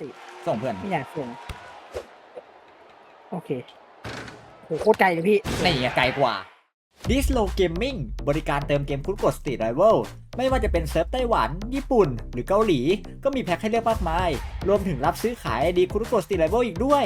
ติส่งเพื่อนไม่อยากส่ง โอเคโหโคตรไกลเลยพี่ นี่ไงไกลกว่า Dislo Gaming บริการเติมเกมคุดกด Street Rival ไม่ว่าจะเป็นเซิร์ฟไต้หวัน ญี่ปุ่น หรือเกาหลี ก็มีแพ็คให้เลือกมากมาย รวมถึงรับซื้อขายไอดีคุดกด Street Rival อีกด้วย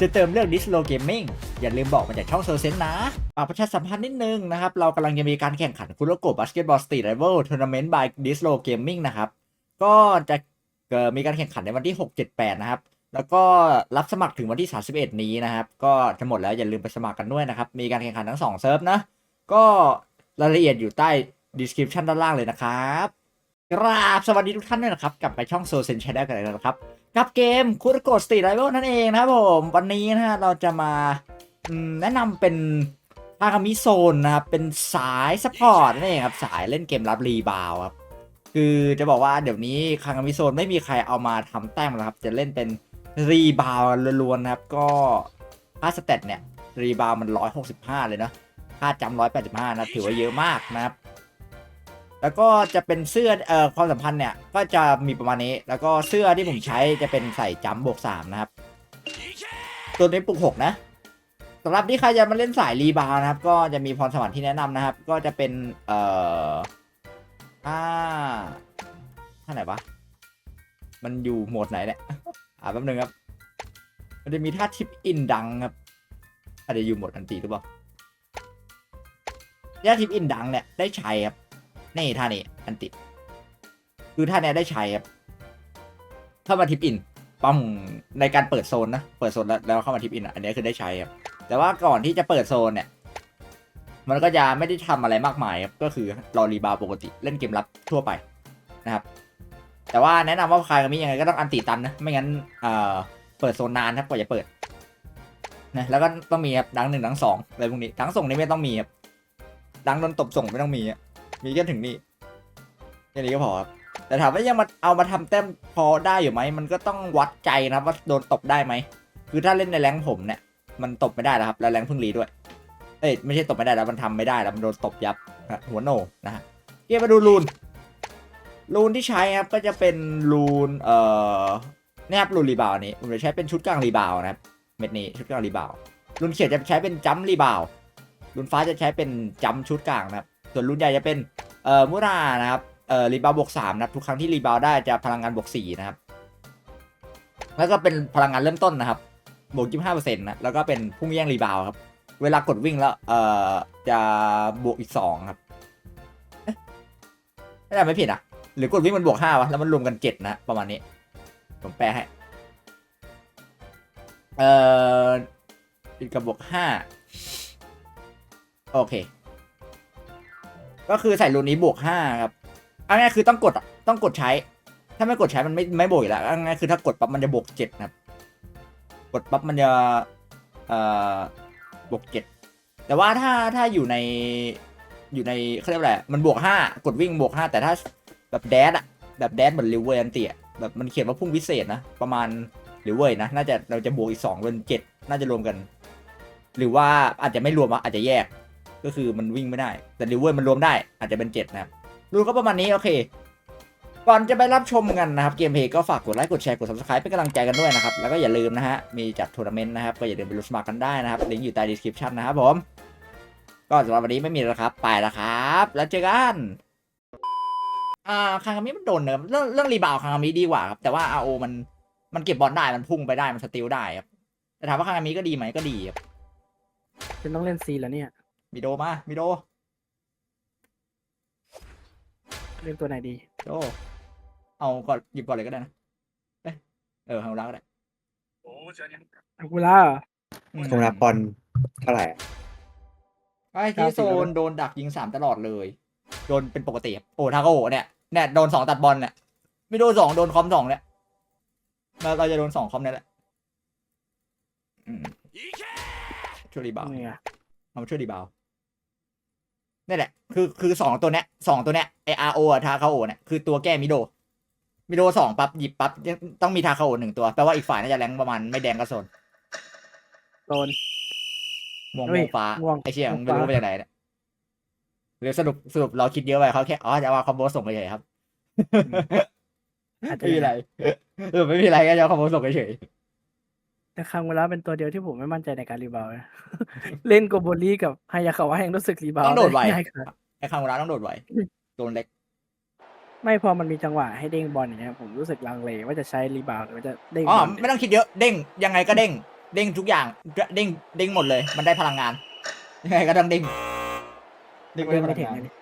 จะเติมเรื่อง Dislo Gaming อย่าลืมบอกมาจากช่องโซเซนนะฝากประชาสัมพันธ์นิดนึงนะครับ เรากำลังจะมีการแข่งขันคุโรโกบาสเกตบอลสตรีทไรเวลทัวร์นาเมนต์ by Dislo Gaming นะครับ ก็จะเอ่อ มีการแข่งขันในวันที่ 6 7 8 นะครับ แล้วก็รับสมัครถึงวันที่ 31 นี้นะครับ ก็จะหมดแล้วอย่าลืมไปสมัครกันด้วยนะครับ มีการแข่งขันทั้ง 2 เซิร์ฟนะ ก็รายละเอียดอยู่ใต้ description ด้านล่างเลยนะครับกราบสวัสดีทุกท่านด้วยนะครับ กลับไปช่องโซเซนช n แนลกันเลยนะครับ กับเกมคูรโกสตีไรเวลนั่นเองนะครับผม วันนี้นะฮะเราจะมาแนะนำเป็นทากามิโซนนะครับ เป็นสายสปอร์ตนั่นเองครับ สายเล่นเกมรับรีบาวครับ คือจะบอกว่าเดี๋ยวนี้คางมิโซนไม่มีใครเอามาทำแต้มแล้วครับ จะเล่นเป็นรีบาวล้วนๆนะครับ ก็ค่าสเตตเนี่ยรีบาวมัน 165 เลยเนาะค่าจำ185นะถือว่าเยอะมากนะครับ แล้วก็จะเป็นเสื้อเอ่อความสัมพันธ์เนี่ยก็จะมีประมาณนี้ แล้วก็เสื้อที่ผมใช้จะเป็นใส่จัมบวก3นะครับ ตัวนี้ปลุก6นะสำหรับที่ใครจะมาเล่นสายรีบาวน์นะครับ ก็จะมีพรสวรรค์ที่แนะนำนะครับ ก็จะเป็นเอ่อ ท่าท่าไหนวะ มันอยู่โหมดไหนเนี่ย อ่าแป๊บนึงครับ มันจะมีท่าทิปอินดังครับ อาจจะอยู่โหมดอันตีหรือเปล่าท่าทิปอินดังเนี่ยได้ใช้ครับ นี่ท่านี้อันติ คือท่าเนี้ยได้ใช้ครับเข้ามาทิปอินปั๊มในการเปิดโซนนะ เปิดโซนแล้วแล้วเข้ามาทิปอินอันนี้คือได้ใช้ครับ แต่ว่าก่อนที่จะเปิดโซนเนี่ย มันก็จะไม่ได้ทำอะไรมากมายครับก็คือรอรีบาวด์ปกติเล่นเกมรับทั่วไปนะครับ แต่ว่าแนะนำว่าใครมียังไงก็ต้องอันติตันนะ ไม่งั้นเอ่อเปิดโซนนานครับกว่าจะเปิดนะแล้วก็ต้องมีครับดังหนึ่งดังสองอะไรพวกนี้ดังส่งนี่ไม่ต้องมีครับดังโดนตบส่งไม่ต้องมีอะมีแค่ถึงนี่แค่นี้ก็พอครับแต่ถามว่ายังมาเอามาทำแต้มพอได้อยู่ไหมมันก็ต้องวัดใจนะครับว่าโดนตบได้ไหมคือถ้าเล่นในแรงผมเนี่ยมันตบไม่ได้แล้วครับ แล้วแรงพิ่งรีด้วย เอ้ยไม่ใช่ตบไม่ได้แล้วมันทำไม่ได้แล้วมันโดนตบยับหัวโหนนะฮะเกียมาดูรูนรูนที่ใช้ครับก็จะเป็นรูนเอ่อนี่ครับรูนรีบาวนี้ผมจะใช้เป็นชุดกลางรีบาวนะครับเม็ดนี้ชุดกลางรีบาวรูนเขียวจะใช้เป็นจัมป์รีบาวรูนฟ้าจะใช้เป็นจัมป์ชุดกลางนะครับส่วนรุ่นใหญ่จะเป็นเอ่อมูรานะครับเอ่อรีบาวบวกสามนะครับทุกครั้งที่รีบาวได้จะพลังงานบวกสี่นะครับแล้วก็เป็นพลังงานเริ่มต้นนะครับบวกยี่สิบห้าเปอร์เซ็นต์นะแล้วก็เป็นพุ่งแย่งรีบาวครับ เวลากดวิ่งแล้ว เอ่อ จะบวกอีกสองครับไม่ได้ไม่ผิดอะ หรือกดวิ่งมันบวกห้าวะแล้วมันรวมกันเจ็ดนะ ประมาณนี้ ผมแปลให้ เอ่ออีกกับบวกห้าโอเค ก็คือใส่รูนี้บวกห้าครับอาง่ายคือต้องกดต้องกดใช้ ถ้าไม่กดใช้มันไม่ไม่บวกแล้วอาง่ายคือถ้ากดปั๊บมันจะบวกเจ็ดนะครับ กดปั๊บมันจะ เอ่อ บวกเจ็ดแต่ว่าถ้าถ้าอยู่ในอยู่ในเขาเรียกว่าอะไรมันบวกห้ากดวิ่งบวกห้าแต่ถ้าแบบแดดอะแบบแดดเหมือนริเวอร์อันเตียแบบมันเขียนว่าพุ่งพิเศษนะ ประมาณริเวอร์นะ น่าจะเราจะบวกอีกสองเป็นเจ็ดน่าจะรวมกัน หรือว่าอาจจะไม่รวมอะอาจจะแยก ก็คือมันวิ่งไม่ได้ แต่ริเวอร์มันรวมได้ อาจจะเป็นเจ็ดนะครับรูก็ประมาณนี้โอเค ก่อนจะไปรับชมกันนะครับเกมเพลย์ก็ฝากกดไลค์กดแชร์กด subscribe เป็นกำลังใจกันด้วยนะครับแล้วก็อย่าลืมนะฮะมีจัดทัวร์นาเมนต์นะครับก็อย่าลืมไปลุ้นสมัครกันได้นะครับลิงก์อยู่ใต้ description นะครับผม ก็สำหรับวันนี้ไม่มีแล้วครับ ไปแล้วครับ แล้วเจอกันอ่าคางามิมันโดนเนิร์ฟเรื่องเรื่องรีบาวด์คางามิดีกว่าครับแต่ว่า RO มันมันเก็บบอลได้มันพุ่งไปได้มันสติลได้ครับแต่ถามว่าคางามิก็ดีไหมก็ดีครับเป็นต้องเล่นซีแล้วเนี่ยมิโดมามิโดเล่นตัวไหนดีโด เอาก่อนหยิบก่อนเลยก็ได้นะเอ้ยเออฮารุระก็ได้อากูล่าเหรออืมตรงรับบอลเท่าไหร่อะไอ้ที่โซนโดนดักยิงสามตลอดเลย โดนเป็นปกติครับโอ้ทาโก้เนี่ยเนี่ยโดนสองตัดบอลเนี่ยไม่โดนสองโดนคอมสองเนี่ยเราเราจะโดนสองคอมเนี่ยแหละอืมช่วยรีบาวด์เนี่ยเอามาช่วยรีบาวด์นี่แหละ คือ คือสองตัวเนี้ยสองตัวเนี้ยไออาร์โอทาคาโอเนี่ย คือตัวแก้มิโด มิโดสองปั๊บหยิบปั๊บต้องมีทาคาโอหนึ่งตัวแปลว่าอีกฝ่ายน่าจะแรงประมาณไม่แดงก็โซนโดนม่วงเฮ้ม่ยวงฟ้าม่วงไอเชี่ยม่มึวงงไม่รู้ฟ้าไปจากไหนเนี่ยหรือสรุปสรุปเราคิดเยอะไปเขาแค่อ๋อจะว่าคอมโบส่งไปเฉยครับอาจจะไม่มีอะไรเออไม่มีอะไรก็จะเอาคำว่าส่งเฉยแต่คังเวลาเป็นตัวเดียวที่ผมไม่มั่นใจในการรีบาวด์นะเล่นโกโบลีกับไฮยาคาวะยังรู้สึกรีบาวต้องโดดไวง่ายกว่าไอ้คำว่าต้องโดดไวโดนเล็ก ไม่พอมันมีจังหวะให้เด้งบอลอย่างเงี้ยผมรู้สึกลังเลว่าจะใช้รีบาวด์หรือว่าจะเด้งอ๋อบอลไม่ต้องคิดเยอะเด้งยังไงก็เด้ง เด้งทุกอย่างเด้งเด้งหมดเลย มันได้พลังงานยังไงก็ต้องเด้งเด้งเด้งไม่ไม่ได้ถึงพลังงานเลย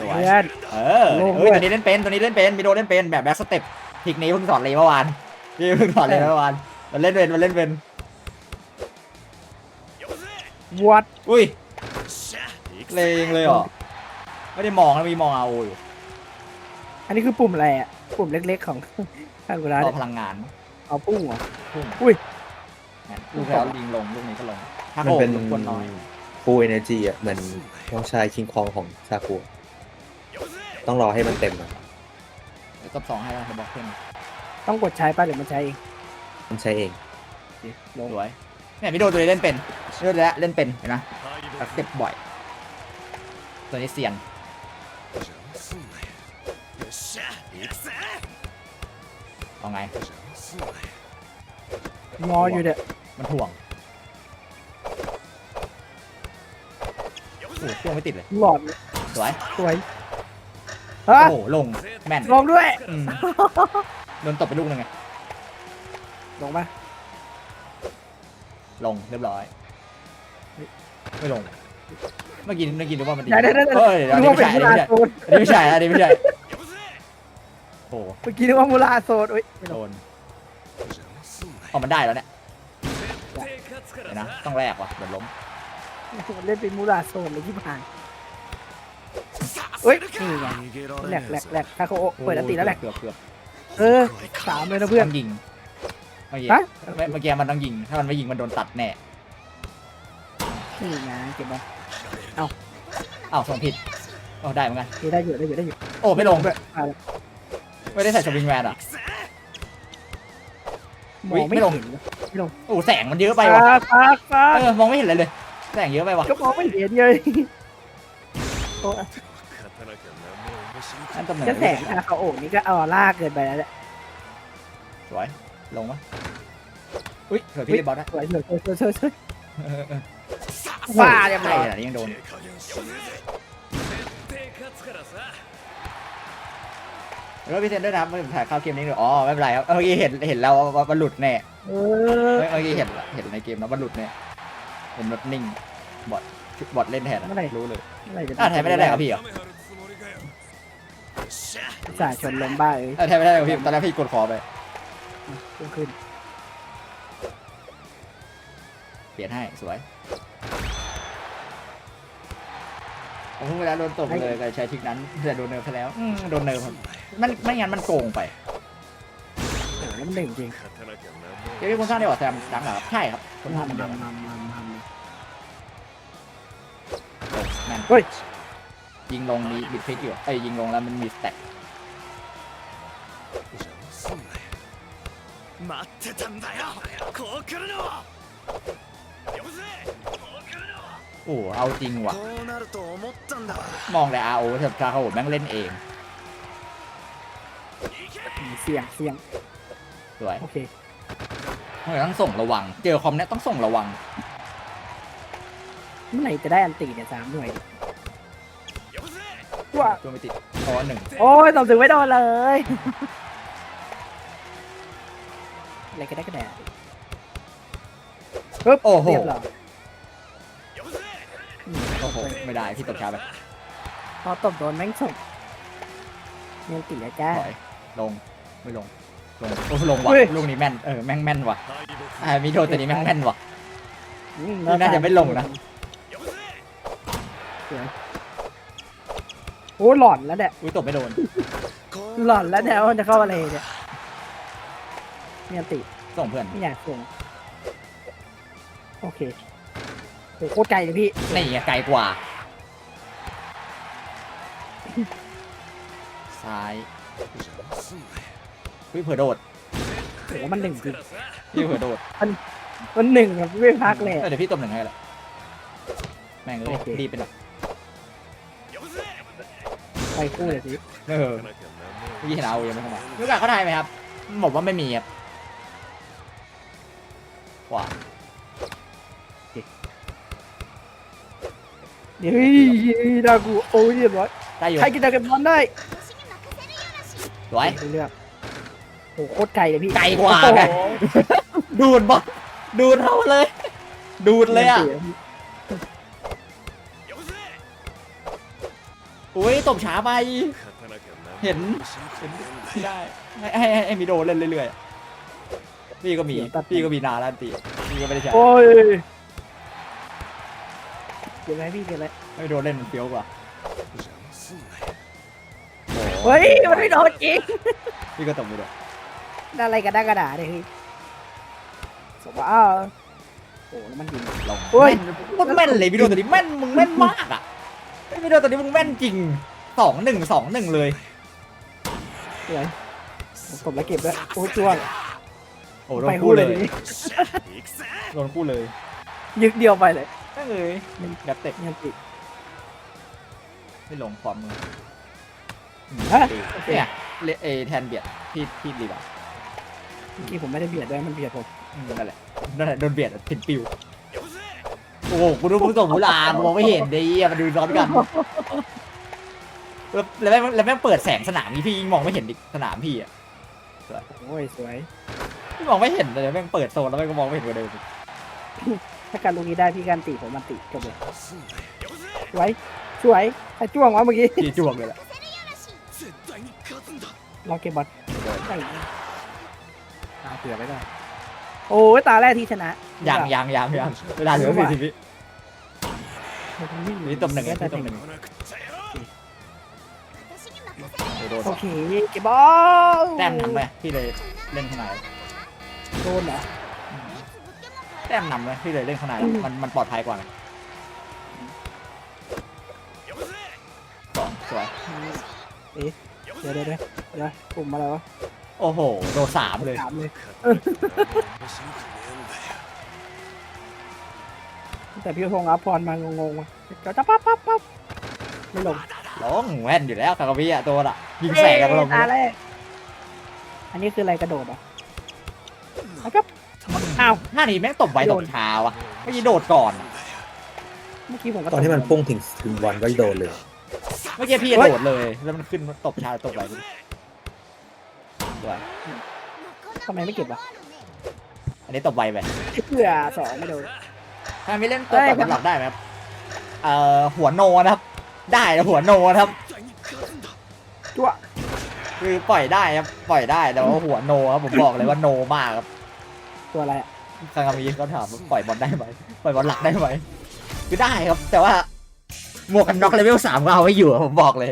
สวยเพื่อนเออโล่งเฮ้ยด้วยตัวนี้เล่นเป็นตัวนี้เล่นเป็นมีโดเล่นเป็นแบบแบ็คสเต็ปทริกนี้เพิ่งสอนเลยเมื่อวานนี่เพิ่งสอนเลยเมื่อวานมันเล่นเป็นมันเล่นเป็นวัดอุ้ยเลงเลยเหรอ ไม่ได้มองนะมีมองเอาอยู่อันนี้คือปุ่มอะไรอะ ปุ่มเล็กๆของคังเวลารอเนี่ยพลังงานเอาปุ้งเหรอ พุ่งอุ้ย งั้นลูกแล้วยิงลงลูกนี้ก็ลงถ้ามันโอ้เป็นรบกวนน้อยฟูเอเนจีอะเหมือนน้องชายคิงคองของซากุต้องรอให้มันเต็มอะเดี๋ยวก็สองให้แล้วจะบอกเพื่อนต้องกดใช้ป่ะหรือมันใช้เองมันใช้เอง ลงสวยเนี่ยพี่โดตัวนี้เล่นเป็นพี่โดตัวนี้เล่นเป็นเห็นไหมแบบเจ็บบ่อย ตัวนี้เซียน เอาไง งออยู่เด้อมันถ่วงโอ้โหเครื่องไม่ติดเลย หลอดสวย สวยฮะโอ้โห ลง แม่นลงด้วยอืมโดนตบไปลูกนึงไง ลงป่ะลงเรียบร้อย ไม่ลง เมื่อกี้เมื่อกี้นึกว่ามันดีเดี๋ยวเดี๋ยวเดี๋ยวเอ้ยอันนึกนี้ว่าไม่เป็นใช่มูอันนี้ลาไม่ใช่โซนอันนี้ไม่ใช่อันนี้ไม่ใช่ โอ้โหเมื่อกี้นึกว่ามูลาโซนอุ้ยไม่ลโดงนเอามันได้แล้วเนี่ยเดี๋ยวนะต้องแลกว่ะเดี๋ยวล้มมันเล่นเป็นมูลาโซนเลยที่ผ่านเฮ้ยนี่ไงแหลกแหลกแหลกคาโคโอะเปิดอันตีแล้วแหลกเกือบเกือบเออสามเลยนะเพื่อนต้องยิงเมื่อกี้ฮะไม่เมื่อกี้มันต้องยิง ถ้ามันไม่ยิงมันโดนตัดแน่นี่ไงเก็บบอลอ้าวส่งผิดโอ้ได้เหมือนกันนี่ได้อยู่ได้อยู่ได้อยู่โอ้ไม่ลงด้วยอ่า ไม่ได้ใส่สวิงแวนอะมองไม่ไม่ลงเห็นโอ้แสงมันเยอะไปว่ะฟาดฟาดฟาดเออมองไม่เห็นอะไรเลย แสงเยอะไปว่ะก็มองไม่เห็นเลยโอ้อันตำแหน่งจะแสงคาโคโอะนี่ก็เอาล่าเกินไปแล้วแหละสวยลงวะอุ้ยเผื่อพี่ได้บอลได้สวยสวยสวยสวยสวยสวยเออเออว่าเรียบร้ใช่อยขนาดนี้ยังโดน แล้วพี่เซนด้วยนะครับไม่ถ่ายเข้าเกมนี้เลยอ๋อไม่เป็นไรครับเมื่อกี้เห็นเห็นแล้วว่ามันหลุดแน่เออเมื่อกี้เห็นเห็นในเกมแล้วมันหลุดแน่เห็นแบบนิ่งบอทบอทเล่นแทนอะรู้เลยเมื่อไหร่จะอ่าแทนไม่ได้แรกครับพี่เหรอสายชนลมบ้าเอ้ยอ่าแทนไม่ได้แรกครับพี่ตอนแรกพี่กดคอไปขึ้นขึ้นเปลี่ยนให้สวย ผมเพิ่งเวลาโดนตบเลยก็ใช้ทริกนั้นแต่โดนเนิร์ฟไปแล้วอืมโดนเนิร์ฟครับมันไม่งั้นมันโกงไป โอ้โหแล้วมันหนึ่งจริง เดี๋ยวพี่คุณสร้างได้บอกแซมดังเหรอครับใช่ครับคน ทำ ทำมันเดียวกัน ทำทำทำ ลงแม่น เฮ้ย ยิงลงมีบิดพลิกอยู่เอ้ยยิงลงแล้วมันมีสแต็ก 待ってたんだよこう来るのをよこせこう来るのを โอ้เอาจริงวะมองแต่อาโอเถอะคาโหแม่งเล่นเอง เสี่ยงเสี่ยงสวยโอเคต้องส่งระวัง เจอคอมเนี่ยต้องส่งระวัง เมื่อไหร่จะได้อันตีเนี่ยสามหน่วยว่าตัวไม่ติดคอหนึ่งโอ้ยสองถึงไม่โดนเลยอะไรก็ได้ก็แด้ปึ๊บโอ้โหเรียบร้อย ไม่ได้พี่ตบช้าไปพอตบโดนแม่งฉกเนียติดอะจ้วแก่ลงไม่ลงลงลงว่ะลูกนี้แม่นเออแม่งแม่นว่ะอ่ามิโดตัวนี้แม่งแม่นว่ะนี่น่าจะไม่ลงนะ โอ้หลอนแล้วเนี่ยอุ้ยตบไม่โดนหลอนแล้วเนี่ยว่าจะเข้าอะไรเนี่ยเนียติส่งเพื่อนไม่อยากส่งโอเคโหโคตรไกลเลยพี่นี่ไงไกลกว่า ซ้ายวิเผื่อโดดโอ้มันหนึ่งจริงพี่เผื่อโดดมันมันหนึ่งครับไม่พักเลยเดี๋ยวพี่ตบหนึ่งให้ละแม่งเลยดีบไปหน่อยไปคู่เลยสิเออพี่เห็นเอายังไม่เข้ามาลูกาาเขาได้ไหมครับบอกว่าไม่มีครับว้าเฮ้ยดากูโอ้ยเรียบร้อยใครกินดาเก็บบอลได้ สวย เลือกโหโคตรไกลเลยพี่ไกลกว่าไงดูดบอลดูดเท่าเลย ดูดเลยอะโอ้ยตบช้าไป เห็นไม่ได้ให้ให้ให้มิโดเล่นเรื่อยๆพี่ก็มีพี่ก็มีนาลันตีพี่ก็ไม่ได้ใช้โอ้ยเก็บไว้พี่เก็บไว้ให้โดเล่นมันเฟี้ยวกว่า เฮ้ย มันไม่โดนจริง พี่ก็ตบมือด้วยอะไรกันด้ากระดาษเลยเฮ้สบ้าโอ้แล้มันยิงลงเฮ้ย โคตรแม่นเลยพี่โดตอนนี้แม่นมึงแม่นมากอะพี่โดตอนนี้มึงแม่นจริงสองหนึ่งสองหนึ่งเลยเดี๋ยวกบแล้เก็บแล้วโอ้ยจ้วงโอ้โดนคู่เลยโดนคู่เลยยึกเดียวไปเลยนั่งเลยแบบเตะยันติไม่หลงความมือ เนี่ยเอแทนเบียดพี่พี่ดีกว่าเมื่อกี้ผมไม่ได้เบียดด้วยมันเบียดผมอืนั่นแหละนั่นแหละโดนเบียดอะผิดปิวโอ้คุกูดูผู้ส่งผู้ลามมองไม่เห็นดิอะมันดูร้อนกันแล้วแล้วแม่งแล้วแม่งเปิดแสงสนามพี่มองไม่เห็นดิสนามพี่อะโอ้ยสวย พี่มองไม่เห็นเลยแม่งเปิดโซนแล้วแม่งก็มองไม่เห็นกว่าเดิมถ้าการลูกนี้ได้พี่การตีผมมันตีจบเลยสวยสวยไอ้จ้วงวะเมื่อกี้ พี่จ้วงเลยแหละ รอเก็บบอลใช่ตาเสือไม่ได้ โอ้ยตาแรกที่ชนะยังยังยังยังเวลาเหลือสี่สิบวินี่ตบหนึ่งนี่ตบหนึ่งโอเคเก็บบอลแต้มนำเลยพี่เลยเล่นข้างในโดนเหรอแต้มนำเลยพี่เลยเล่นข้างในมันมันปลอดภัยกว่าสองสวยเอ๊ะเดี๋ยวเดี๋ยว เดี๋ยวปุ่มอะไรวะโอ้โห โดสามเลย แต่พี่ทงอัพพรมางงๆว่ะเดี๋ยวปั๊บปั๊บปั๊บไม่ลงลงแว่นอยู่แล้วคาร์ามิอะตัวละยิงแสกันลงเลยอันนี้คืออะไรกระโดดเอะครับอ้าวหน้านี้แม่งตบไว้ตบเท้าอะไม่ยีโดดก่อน เมื่อกี้ผมก็ตอนที่มันพุ่งถึงถึงบอลก็โดนเลย เมื่อกี้พี่โดดเลย แล้วมันขึ้นตบชาตบไหล สวยทำไมไม่เก็บวะอันนี้ตบไวไปเพื่อสองไม่โดนถ้าไม่เล่นตัวตัดหลักได้ไหมครับเอ่อหัวโนนะครับ ได้นะหัวโนนะครับตัวคือปล่อยได้ครับปล่อยได้แต่ว่าหัวโนครับผมบอกเลยว่าโนมากครับตัวอะไรอะคางามีเขาถามว่าปล่อยบอลได้ไหมปล่อยบอลหลักได้ไหมคือได้ครับ แต่ว่าหมวกกันน็อกเลเวลสามก็เอาไว้อยู่ผมบอกเลย